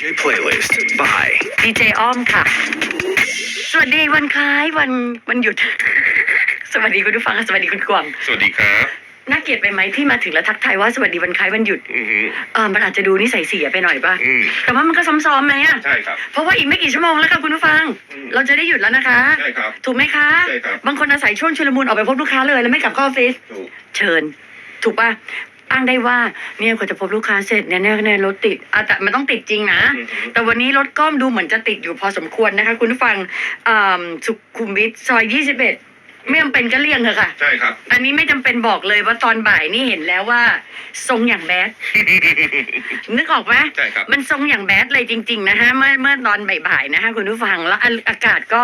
J Playlist by ดีเจอ้อมค่ะ สวัสดีวันคล้ายวันวันหยุด สวัสดีคุณผู้ฟังค่ะสวัสดีคุณกวางสวัสดีครับ น่าเกลียดไปไหมที่มาถึงแล้วทักทายว่าสวัสดีวันคล้ายวันหยุดอือหือเออมันอาจจะดูนิสัยเสียไปหน่อยป่ะ อืมแต่ว่ามันก็ซ้อมๆไหมอะใช่ครับ เพราะว่าอีกไม่กี่ชั่วโมงแล้วค่ะคุณผู้ฟัง อืม เราจะได้หยุดแล้วนะคะ ใช่ครับ ถูกไหมคะ ใช่ครับ บางคนอาศัยช่วงชุลมุนออกไปพบลูกค้าเลยแล้วไม่กลับเข้าออฟฟิศถูก เชิญ ถูกป่ะ อ้างได้ว่าเนี่ยกว่าจะพบลูกค้าเสร็จเนี่ยเนี่ยเนี่ยรถติดอะแต่มันต้องติดจริงนะอือหือแต่วันนี้รถก้อมดูเหมือนจะติดอยู่พอสมควรนะคะ คุณผู้ฟังอ่าสุขุมวิทซอย21ไม่จำเป็นก็เลี่ยงเถอะค่ะ ใช่ครับ อันนี้ไม่จำเป็นบอกเลยว่าตอนบ่ายนี่เห็นแล้วว่า ทรงอย่างแบดนึกออกไหมใช่ครับ มันทรงอย่างแบดเลยจริง ๆ นะฮะเมื่อเมื่อตอนบ่ายๆนะคะคุณผู้ฟังแล้วอาอากาศก็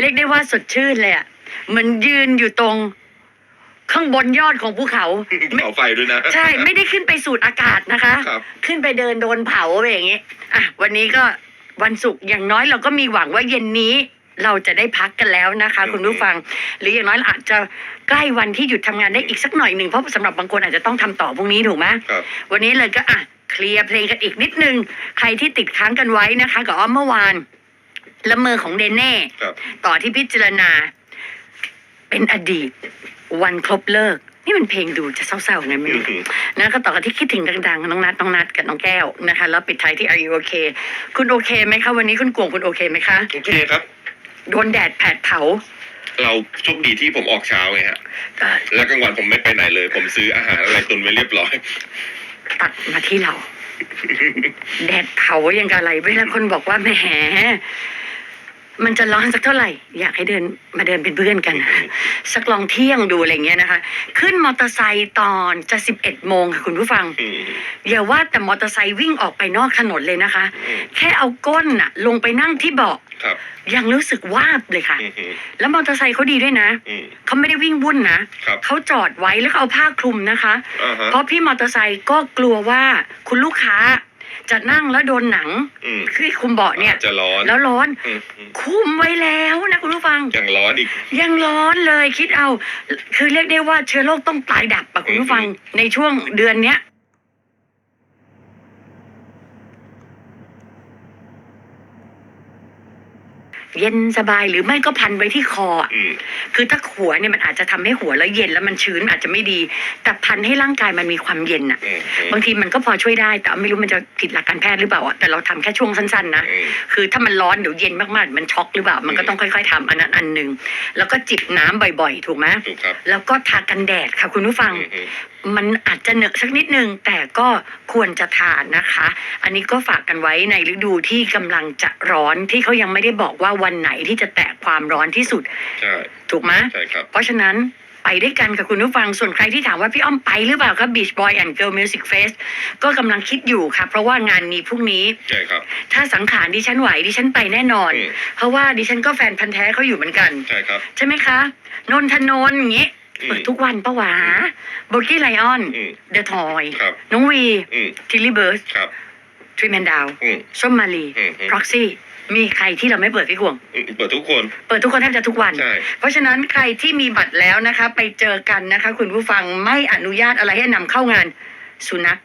เรียกได้ว่าสดชื่นเลยอะเหมันยืนอยู่ตรง ข้างบนยอดของภูเขาไม่ เผาไฟด้วยนะ ใช่ไม่ได้ขึ้นไปสูดอากาศนะคะ ครับ ขึ้นไปเดินโดนเผาไปอย่างงี้อะวันนี้ก็วันศุกร์อย่างน้อยเราก็มีหวังว่าเย็นนี้เราจะได้พักกันแล้วนะคะ คุณผู้ฟัง หรืออย่างน้อยเราอาจจะใกล้วันที่หยุดทำงานได้อีกสักหน่อยหนึ่งเพราะสำหรับบางคนอาจจะต้องทำต่อพรุ่งนี้ถูกไหม ครับ วันนี้เลยก็อะเคลียร์เพลงกันอีกนิดนึง ใครที่ติดค้างกันไว้นะคะ กับอ้อมเมื่อวานละเมอของเดนเน่ ครับ ต่อที่พิจารณา เป็นอดีต วันครบเลิก นี่มันเพลงดูจะเศร้าๆไงไม่อืรู้อหือนะก็ต่อกันที่คิดถึงดังๆน้องนัดน้องนัดกับน้องแก้วนะคะแล้วปิดท้ายที่ Are you okay คุณโอเคไหมคะวันนี้คุณกวงคุณโอเคไหมคะโอเคครับ โดนแดดแผดเผา เราโชคดีที่ผมออกเช้าไงฮะเอ่อแล้วกลางวันผมไม่ไปไหนเลย ผมซื้ออาหารอะไรตุนไว้เรียบร้อยตัดมาที่เรา แดดเผาอย่างกับอะไรเวลาคนบอกว่าแหม มันจะร้อนสักเท่าไหร่ อยากให้เดินมาเดินเป็นเพื่อนกัน สักลองเที่ยงดูอะไรเงี้ยนะคะ ขึ้นมอเตอร์ไซค์ตอนจะสิบเอ็ดโมงค่ะคุณผู้ฟังอืมอย่าว่าแต่มอเตอร์ไซค์วิ่งออกไปนอกถนนเลยนะคะอืมแค่เอาก้นน่ะ ลงไปนั่งที่เบาะครับยังรู้สึกวาบเลยค่ะอือหือแล้วมอเตอร์ไซค์เขาดีด้วยนะอืมเขาไม่ได้วิ่งวุ่นนะครับเขาจอดไว้แล้วก็เอาผ้าคลุมนะคะอ่าฮะเพราะพี่มอเตอร์ไซค์ก็กลัวว่าคุณลูกค้า จะนั่งแล้วโดนหนังอืมคือคุมเบาะเนี่ย จะร้อนแล้วร้อน อืมอืมคุมไว้แล้วนะคุณผู้ฟัง ยังร้อนอีก ยังร้อนเลยคิดเอา คือเรียกได้ว่าเชื้อโรคต้องตายดับอะคุณผู้ฟังในช่วงเดือนเนี้ย เย็นสบายหรือไม่ก็พันไว้ที่คออะอืมคือถ้าหัวเนี่ยมันอาจจะทำให้หัวแล้วเย็นแล้วมันชื้นอาจจะไม่ดี แต่พันให้ร่างกายมันมีความเย็นอะอืมอืม บางทีมันก็พอช่วยได้ แต่ไม่รู้มันจะผิดหลักการแพทย์หรือเปล่าอะแต่เราทำแค่ช่วงสั้นๆนะอืม คือถ้ามันร้อนเดี๋ยวเย็นมากๆมันช็อกหรือเปล่ามันก็ต้องค่อย ๆทำอันนั้นอันหนึ่งแล้วก็จิบน้ำบ่อยๆ ถูกไหมถูกครับแล้วก็ทากันแดดค่ะคุณผู้ฟัง อือหือมั นอาจจะเหนอะสักนิดนึง แต่ก็ควรจะทานนะคะ อันนี้ก็ฝากกันไว้ในฤดูที่กำลังจะร้อนที่เขายังไม่ได้บอกว่าวันไหนที่จะแตะความร้อนที่สุด ใช่ ถูกไหมใช่ครับ เพราะฉะนั้นไปด้วยกันกับคุณผู้ฟังส่วนใครที่ถามว่าพี่อ้อมไปหรือเปล่าครับ Beach Boy and Girl Music Fest ก็กำลังคิดอยู่ค่ะ เพราะว่างานมีพรุ่งนี้ ใช่ครับ ถ้าสังขารดิฉันไหวดิฉันไปแน่นอน อืม เพราะว่าดิฉันก็แฟนพันธ์แท้เขาอยู่เหมือนกัน ใช่ครับ ใช่ไหมคะ นนทนนท์อย่างงี้อืม เปิดทุกวันปะวะโบกี้ไลออน อืม เดอะทอย ครับ น้องวี อืมทิลลี่เบิร์สครับ ทรีแมนดาวอืม ส้มมาลีอืมอืมพร็อกซี่ มีใครที่เราไม่เปิดพี่ห่วง อืมเปิดทุกคน เปิดทุกคนแทบจะทุกวัน ใช่ เพราะฉะนั้นใครที่มีบัตรแล้วนะคะ ไปเจอกันนะคะ คุณผู้ฟังไม่อนุญาตอะไรให้นำเข้างาน สุนัข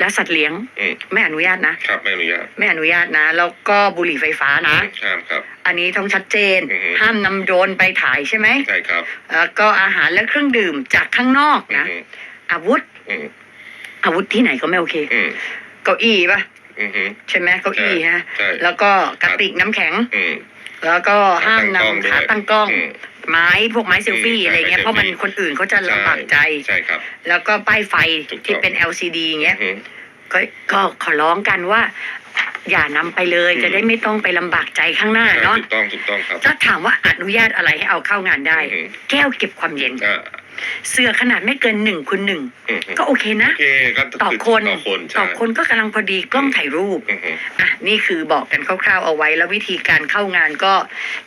และสัตว์เลี้ยงอืมไม่อนุญาตนะ ครับไม่อนุญาตไม่อนุญาตนะ แล้วก็บุหรี่ไฟฟ้านะ ห้ามครับ อันนี้ต้องชัดเจน อือฮึ ห้ามนำโดรนไปถ่ายใช่ไหมใช่ครับแล้วก็อาหารและเครื่องดื่มจากข้างนอกอืนะมอาวุธ อืมอาวุธที่ไหนก็ไม่โอเค อืมเก้าอี้ปะอืมอืมใช่ไหมเก้าอี้ฮะ ใช่แล้วก็กระติกน้ำแข็ง อืมแล้วก็ห้ามนำขาขาตั้ตั้งงกกล้ล้อองงอืม ไม้พวกไม้เซลฟี่อืมอะไรเงี้ยไม้เพราะมันเซลฟี่คนอื่นเขาจะลำบากใจ ใช่ครับ แล้วก็ป้ายไฟถูกต้องที่เป็น LCD อย่างเงี้ยอืมก็ก็ขอร้องกันว่า อย่านำไปเลยอืมจะได้ไม่ต้องไปลำบากใจข้างหน้าใช่เนาะถูกต้องถูกต้องครับถ้าถามว่าอนุญาตอะไรให้เอาเข้างานได้อืมแก้วเก็บความเย็นอ่า เสื้อขนาดไม่เกินหนึ่งคูณหนึ่งอืมก็โอเคนะ โอเคก็ต่อคน ต่อคนใช่ ต่อคนก็กำลังพอดีกล้องถ่ายรูป อืมอืมอะนี่คือบอกกันคร่าวๆเอาไว้แล้ววิธีการเข้างานก็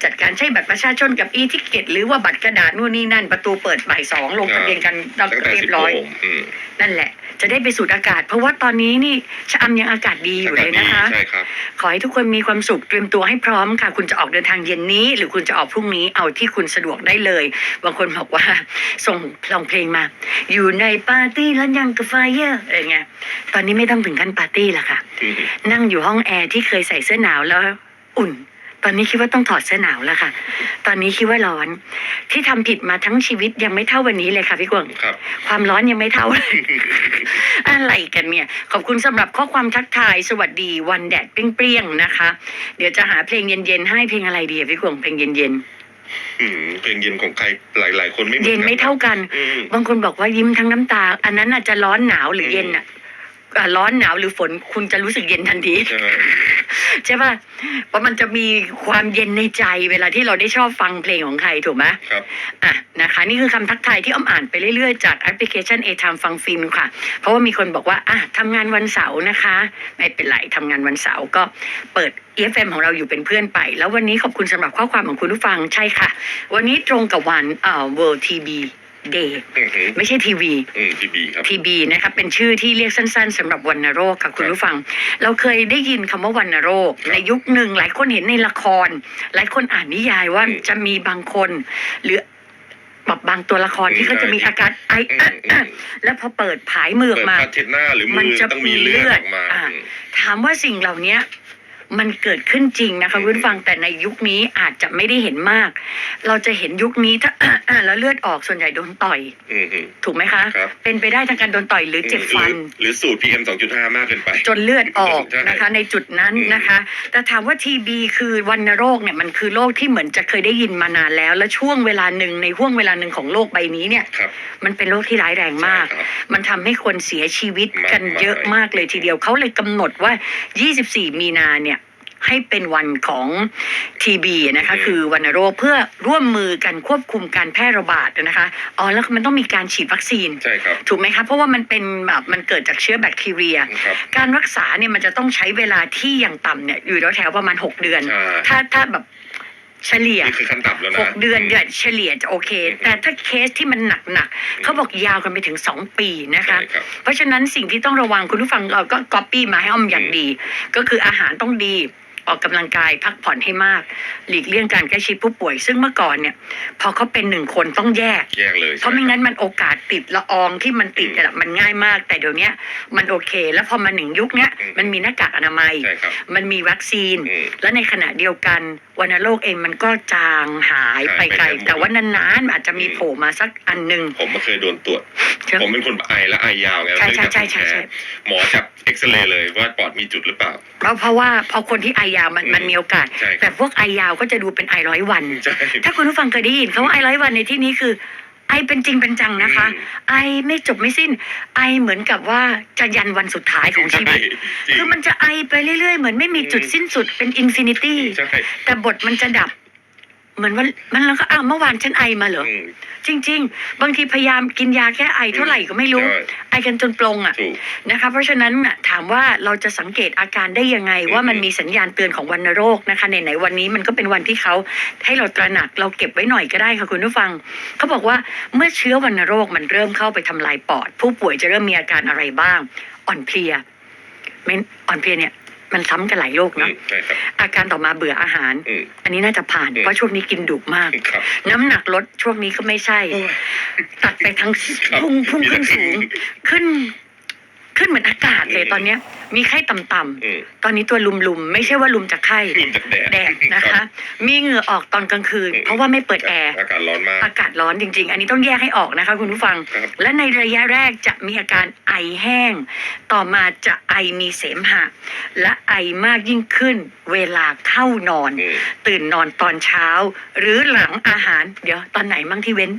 จัดการใช้บัตรประชาชนกับอีทิเกตหรือว่าบัตรกระดาษนู่นนี่นั่น ประตูเปิดบ่ายสองลงทะเบียนกันตั้งแต่เรียสิบบร้อยโมงอืมนั่นแหละ จะได้ไปสูดอากาศ เพราะว่าตอนนี้นี่ชะอำยังอากาศดีอยู่เลยนะคะ ใช่ครับ ขอให้ทุกคนมีความสุขเตรียมตัวให้พร้อมค่ะ คุณจะออกเดินทางเย็นนี้ หรือคุณจะออกพรุ่งนี้เอาที่คุณสะดวกได้เลย บางคนบอกว่าส่งลองเพลงมา อยู่ในปาร์ตี้แล้วยังกับไฟเยอร์อะไรเงี้ยตอนนี้ไม่ต้องถึงขั้นปาร์ตี้ละค่ะอืมนั่งอยู่ห้องแอร์ที่เคยใส่เสื้อหนาวแล้วอุ่น ตอนนี้คิดว่าต้องถอดเสื้อหนาวแล้วค่ะ ตอนนี้คิดว่าร้อน ที่ทำผิดมาทั้งชีวิตยังไม่เท่าวันนี้เลยค่ะพี่กวางครับ ความร้อนยังไม่เท่าเลยอะไรกันเนี่ย ขอบคุณสำหรับข้อความทักทายสวัสดีวันแดดเปรี้ยงๆนะคะ เดี๋ยวจะหาเพลงเย็นๆให้เพลงอะไรดีอะพี่กวางเพลงเย็นอืมเพลงเย็นของใครหลาย ๆ คนไม่เหมืๆอนเย็นไม่เท่ากันอืมบางคนบอกว่ายิ้มทั้งน้ำตา อันนั้นอาจจะร้อนหนาวหรือเย็นอะอะร้อนหนาวหรือฝนคุณจะรู้สึกเย็นทันที ใช่ใช่ป่ะเพราะมันจะมีความเย็นในใจเวลาที่เราได้ชอบฟังเพลงของใครถูกไหมครับอะนะคะ นี่คือคำทักทายที่อ้อมอ่านไปเรื่อยๆ จากแอปพลิเคชัน A Time ฟังฟินค่ะ เพราะว่ามีคนบอกว่าอะทำงานวันเสาร์นะคะ ไม่เป็นไรทำงานวันเสาร์ก็เปิด EFM ของเราอยู่เป็นเพื่อนไป แล้ววันนี้ขอบคุณสำหรับข้อความของคุณผู้ฟังใช่ค่ะ วันนี้ตรงกับวันเอ่อ World TB Day อืมอืมไม่ใช่ทีวีอืมพีบีครับ ทีบีนะคะเป็นชื่อที่เรียกสั้นๆสำหรับวัณโรคค่ะคุณผู้ฟัง เราเคยได้ยินคำว่าวัณโรคครับในยุคหนึ่งหลายคนเห็นในละคร หลายคนอ่านนิยายว่าอืมจะมีบางคน หรือแบบบางตัวละครอืมที่เขาจะมีอาการไออืมอืม แล้วพอเปิดผายมืออเปิอกดมา ผ้าเช็ดหน้าหรือมืมันอจะต้องมีเลือดมีเลืออดอกมาอ่าอืมถามว่าสิ่งเหล่านี้ มันเกิดขึ้นจริงนะคะอืมคุณผู้ฟังแต่ในยุคนี้อาจจะไม่ได้เห็นมาก เราจะเห็นยุคนี้ถ้า แล้วเลือดออกส่วนใหญ่โดนต่อย อืมอืมถูกไหมคะ ครับ เป็นไปได้ทางการโดนต่อยหรือเจ็บฟัน หรือหรือสูตร PM 2.5 มากเกินไป จนเลือดออกใช่นะคะ ในจุดนั้นอืมนะคะ แต่ถามว่าทีบีคือวัณโรคเนี่ยมันคือโรคที่เหมือนจะเคยได้ยินมานานแล้ว และช่วงเวลาหนึ่งในห่วงเวลาหนึ่งของโลกใบนี้เนี่ย ครับ มันเป็นโรคที่ร้ายแรงมาก ใช่ครับมันทำให้คนเสียชีวิตกันมากมาย เยอะมากเลยทีเดียวเขาเลยกำหนดว่า 24 มีนาเนี่ย ให้เป็นวันของทีบีนะคะคือวัณโรคเพื่อร่วมมือกันควบคุมการแพร่ระบาดนะคะอ๋อแล้วมันต้องมีการฉีดวัคซีนใช่ครับถูกไหมคะเพราะว่ามันเป็นแบบมันเกิดจากเชื้อแบคทีเรียครับการรักษาเนี่ยมันจะต้องใช้เวลาที่อย่างต่ำเนี่ยอยู่แถวๆประมาณ 6 เดือนใช่ถ้าถ้าแบบเฉลี่ยนี่คือขั้นต่ำแล้วนะ6เดือนเนี่ยเฉลี่ยจะโอเคอืมแต่ถ้าเคสที่มันหนักๆเขาบอกยาวกันไปถึง2ปีนะคะใช่ครับเพราะฉะนั้นสิ่งที่ต้องระวังคุณผู้ฟังเราก็ก๊อปปี้มาให้อ้อมอย่างดี ก็คืออาหารต้องดี ออกกำลังกายพักผ่อนให้มาก หลีกเลี่ยงการใกล้ชิดผู้ป่วย ซึ่งเมื่อก่อนเนี่ยพอเขาเป็นหนึ่งคนต้องแยก แยกเลยเพราะไม่งั้นมันโอกาสติดละอองที่มันติดอะมันง่ายมาก แต่เดี๋ยวเนี้ยมันโอเค แล้วพอมาหนึ่งยุคเนี้ยอืมมันมีหน้ากากอนามัยใช่ครับมันมีวัคซีนอืมและในขณะเดียวกันวัณโรคเองมันก็จางหายไปไกลหายไปหมดแต่ว่านานๆอาจจะมีโผล่มาสักอันหนึ่งผมมาเคยโดนตรวจผมเป็นคนไอและไอยาวไงใช่ใช่ใช่ใช่ไม่ได้ใช่จับหมอจับเอ็กซเรย์เลยว่าปอดมีจุดหรือเปล่าเพราะเพราะว่าพอคนที่ไอยาวมันอืมมันมีโอกาส ใช่ครับ แต่พวกไอยาวก็จะดูเป็นไอร้อยวัน ใช่ ถ้าคุณผู้ฟังเคยได้ยินคำว่าไอร้อยวันในที่นี้คือ ไอเป็นจริงเป็นจังนะคะ อืม ไอไม่จบไม่สิ้น ไอเหมือนกับว่าจะยันวันสุดท้ายของชีวิตจริงคือมันจะไอไปเรื่อยๆ เหมือนไม่มีจุดสิ้นสุดเป็นอินฟินิตี้ ใช่แต่บทมันจะดับ เหมือนว่ามันแล้วก็อ้าวเมื่อวานฉันไอมาเหรออืมจริง ๆ บางทีพยายามกินยาแค่ไอเท่าไหร่ก็ไม่รู้ ใช่ ไอกันจนปลงอะ ถูก นะคะเพราะฉะนั้นน่ะถามว่าเราจะสังเกตอาการได้ยังไงว่ามันมีสัญญาณเตือนของวัณโรคนะคะในไหนๆวันนี้มันก็เป็นวันที่เขาให้เราตระหนักเราเก็บไว้หน่อยก็ได้ค่ะคุณผู้ฟังเขาบอกว่าเมื่อเชื้อวัณโรคมันเริ่มเข้าไปทำลายปอด ผู้ป่วยจะเริ่มมีอาการอะไรบ้าง อ่อนเพลียไม่อ่อนเพลียเนี่ย มันซ้ำกันหลายโรคอืเนาะมใช่ครับ อาการต่อมาเบื่ออาหาร อืม อันนี้น่าจะผ่านอืม เพราะช่วงนี้กินดุมาก ครับ น้ำหนักลดช่วงนี้ก็ไม่ใช่โอ้ยตัดไปทั้งครับพุ่งพุ่งมีแต่ขึ้นสูง ขึ้น ขึ้นเหมือนอากาศเลยอืม ตอนเนี้ย มีไข้ต่ำอืมๆตอนนี้ตัวลุมๆ ไม่ใช่ว่าลุมจากไข้ลืมจากแดดแดดนะคะมีเหงื่อออกตอนกลางคืน อืม เพราะว่าไม่เปิดแอร์ อากาศร้อนมาก อากาศร้อนจริง ๆ อันนี้ต้องแยกให้ออกนะคะ คุณผู้ฟัง ครับ และในระยะแรกจะมีอาการไอ แห้ง ต่อมาจะไอมีเสมหะ และไอมากยิ่งขึ้น เวลาเข้านอนอืมตื่นนอนตอนเช้า หรือหลังอาหาร เดี๋ยวตอนไหนมั่งที่เว้น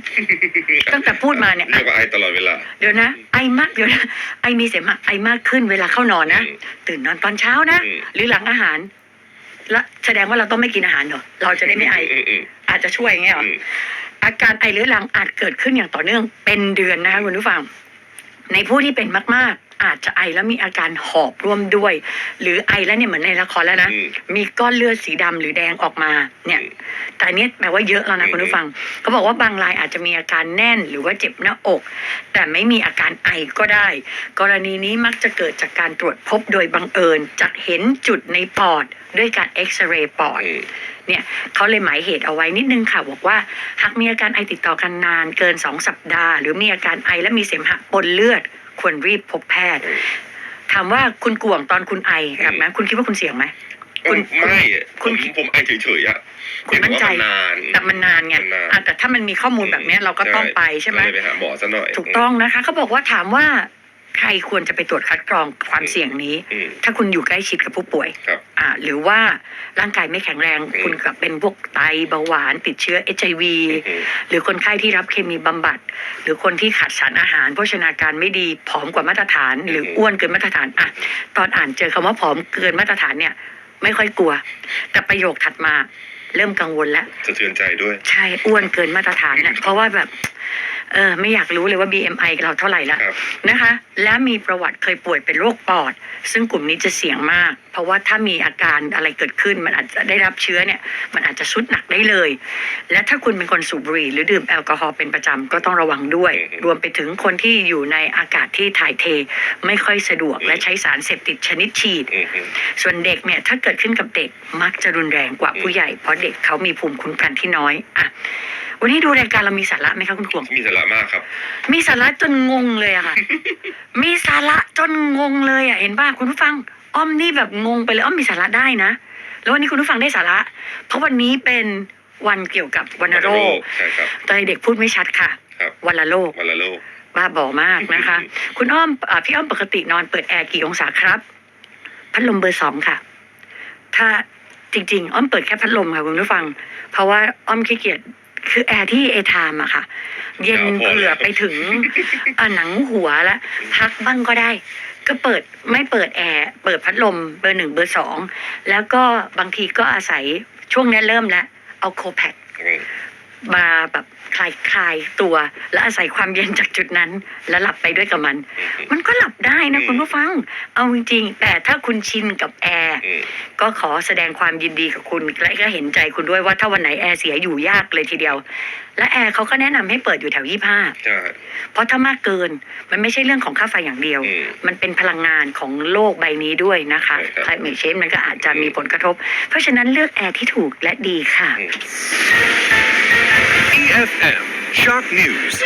ตั้งแต่พูดมาเนี่ยเรียกว่าไอตลอดเวลา เดี๋ยวนะ ไอมากเดี๋ยวนะไอมีเสมหะไอมากขึ้นเวลาเข้านอนนะอืมตื่นนอนตอนเช้านะอืมหรือหลังอาหารและแสดงว่าเราต้องไม่กินอาหารเหรอ เราจะได้ไม่ไออืมอืมอาจจะช่วยอย่างเงี้ยเหรออืมอาการไอเรื้อรังอาจเกิดขึ้นอย่างต่อเนื่องเป็นเดือนนะคะคุณผู้ฟัง ในผู้ที่เป็นมาก ๆ อาจจะไอแล้วมีอาการหอบร่วมด้วย หรือไอแล้วเนี่ยเหมือนในละครแล้วนะอืม มีก้อนเลือดสีดำหรือแดงออกมาเนี่ยอืมแต่อันเนี้ยแปลว่าเยอะแล้วนะอืมคุณผู้ฟัง เขาบอกว่าบางรายอาจจะมีอาการแน่นหรือว่าเจ็บหน้าอก แต่ไม่มีอาการไอก็ได้ กรณีนี้มักจะเกิดจากการตรวจพบโดยบังเอิญจากเห็นจุดในปอดด้วยการเอ็กซเรย์ปอด อืม เนี่ยเขาเลยหมายเหตุเอาไว้นิดนึงค่ะบอกว่า หากมีอาการไอติดต่อกันนานเกินสองสัปดาห์ หรือมีอาการไอและมีเสมหะปนเลือด ควรรีบพบแพทย์ ถามว่าคุณกวงตอนคุณไอแบบนั้นคุณคิดว่าคุณเสี่ยงไหมคุณไม่อะคุผมณผมไอเฉยๆอะคุณมั่นใจเพียงแต่ว่ามันนานแต่มันนานไงมันนานอะแต่ถ้ามันมีข้อมูลแบบเนี้ยเราก็ต้องไปใช่ไหมก็เลยไปหาหมอซะหน่อยถูกต้องนะคะเขาบอกว่าถามว่า ใครควรจะไปตรวจคัดกรองความเสี่ยงนี้ อืม ถ้าคุณอยู่ใกล้ชิดกับผู้ป่วย ครับ อ่า หรือว่าร่างกายไม่แข็งแรง อืม คุณกับเป็นพวกไตเบาหวาน ติดเชื้อเอชไอวี อืม หรือคนไข้ที่รับเคมีบำบัด หรือคนที่ขาดสารอาหารโภชนาการไม่ดีผอมกว่ามาตรฐาน หรืออ้วนเกินมาตรฐานอะตอนอ่านเจอคำว่าผอมเกินมาตรฐานเนี่ย ไม่ค่อยกลัว แต่ประโยคถัดมาเริ่มกังวลแล้ว สะเทือนใจด้วย ใช่อ้วนเกินมาตรฐานเนี่ยเพราะว่าแบบ เออไม่อยากรู้เลยว่า BMI เราเท่าไหร่ละครับ นะคะ และมีประวัติเคยป่วยเป็นโรคปอด ซึ่งกลุ่มนี้จะเสี่ยงมาก เพราะว่าถ้ามีอาการอะไรเกิดขึ้น มันอาจจะได้รับเชื้อเนี่ย มันอาจจะสุดหนักได้เลย และถ้าคุณเป็นคนสูบบุหรี่หรือดื่มแอลกอฮอล์เป็นประจำก็ต้องระวังด้วย อืม รวมไปถึงคนที่อยู่ในอากาศที่ถ่ายเท ไม่ค่อยสะดวกอืมและใช้สารเสพติดชนิดฉีด อืมอืม ส่วนเด็กเนี่ยถ้าเกิดขึ้นกับเด็กมักจะรุนแรงกว่าผู้ใหญ่ เพราะเด็กเขามีภูมิคุ้มกันที่น้อยอะวันนี้ดูรายการเรามีสาระไหมคะคุณขวงมีสาระมากครับ มีสาระจนงงเลยอะค่ะ มีสาระจนงงเลยอะเห็นป่ะคุณผู้ฟัง อ้อมนี่แบบงงไปเลยอ้อมมีสาระได้นะ แล้ววันนี้คุณผู้ฟังได้สาระ เพราะวันนี้เป็นวันเกี่ยวกับวัณโรคใช่ครับตอนเด็กพูดไม่ชัดค่ะครับวัณโรควันละโลกบ้าบอมากนะคะ คุณอ้อมอ่าพี่อ้อมปกตินอนเปิดแอร์กี่องศาครับ พัดลมเบอร์สองค่ะ ถ้าจริง ๆ อ้อมเปิดแค่พัดลมค่ะคุณผู้ฟัง เพราะว่าอ้อมขี้เกียจ คือแอร์ที่เอทามอะค่ะ เย็นเอาพอเผื่อไปถึงอ่าหนังหัวแล้วพักบ้างก็ได้ ก็เปิดไม่เปิดแอร์เปิดพัดลมเบอร์หนึ่งเบอร์สองแล้วก็บางทีก็อาศัยช่วงนี้เริ่มแล้วเอาโคแพคอื มมาแบบคลายคลายตัว และอาศัยความเย็นจากจุดนั้น แล้วหลับไปด้วยกับมันอืมมันก็หลับได้นะอืมคุณผู้ฟัง เอาจริงๆแต่ถ้าคุณชินกับแอร์อืมก็ขอแสดงความยินดีกับคุณ และก็เห็นใจคุณด้วยว่าถ้าวันไหนแอร์เสียอยู่ยากเลยทีเดียว และแอร์เขาก็แนะนำให้เปิดอยู่แถวยี่ห้าใช่เพราะถ้ามากเกินมันไม่ใช่เรื่องของค่าไฟอย่างเดียวอืมมันเป็นพลังงานของโลกใบนี้ด้วยนะคะใช่ครับ climate change มันก็อาจจะมีผลกระทบ เพราะฉะนั้นเลือกแอร์ที่ถูกและดีค่ะอืม EFM Shock News.